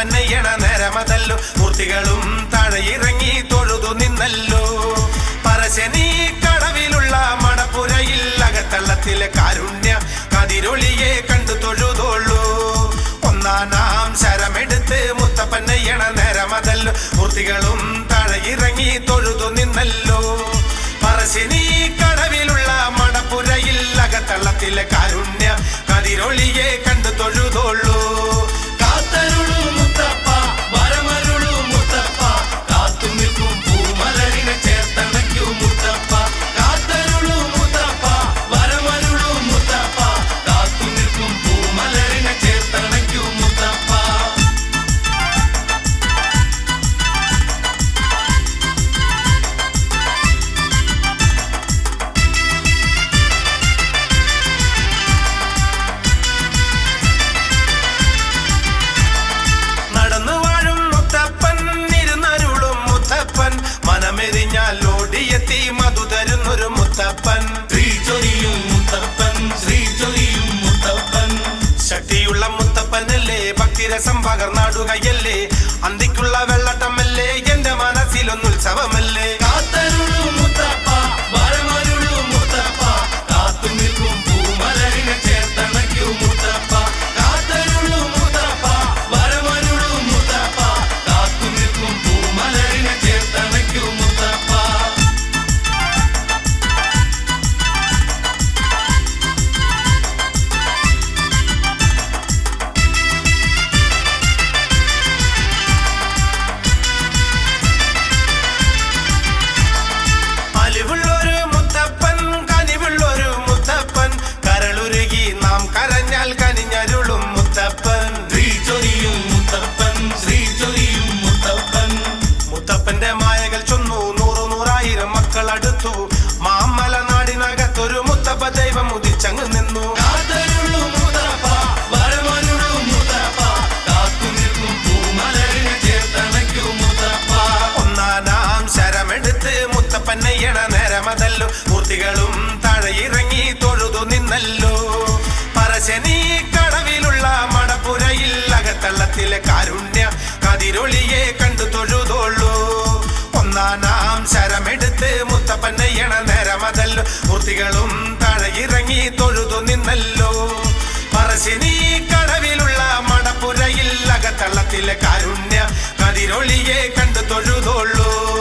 നെയ്യണ നേരമതല്ലോ. മൂർത്തികളും താഴെയിറങ്ങി തൊഴുതു നിന്നല്ലോ. പറശനി കടവിലുള്ള മടപ്പുരയിൽ അകത്തള്ളത്തിലെ കാരുണ്യ കതിരൊളിയെ കണ്ടു തൊഴുതോളൂ. ഒന്നാം ശരമെടുത്ത് മുത്തപ്പന്നയ്യണ നേരമതല്ലോ. മൂർത്തികളും മുത്തപ്പൻ. ശ്രീ ചൊരിയും മുത്തപ്പൻ. ശ്രീ ചൊരിയും മുത്തപ്പൻ. ശക്തിയുള്ള മുത്തപ്പനല്ലേ ഭക്തിരസം പകർന്നാടുകയല്ലേ? അന്തിക്കുള്ള വെള്ളട്ടമല്ലേ നേരമതല്ലോ തഴയിറങ്ങി തൊഴുതു നിന്നല്ലോ. പറശനി കടവിലുള്ള മടപ്പുരയിൽ അകത്തള്ളത്തിലെ കാരുണ്യ കതിരൊളിയെ കണ്ടു തൊഴുതോളൂ. ഒന്നാനാം ശരമെടുത്ത് മുത്തപ്പൻ നെയ്യണ നേരമതല്ലോ. മൂർത്തികളും തഴയിറങ്ങി തൊഴുതു നിന്നല്ലോ. പറശ്ശിനി കടവിലുള്ള മടപ്പുരയിൽ അകത്തള്ളത്തിലെ കാരുണ്യ കതിരൊളിയെ കണ്ടു തൊഴുതോളൂ.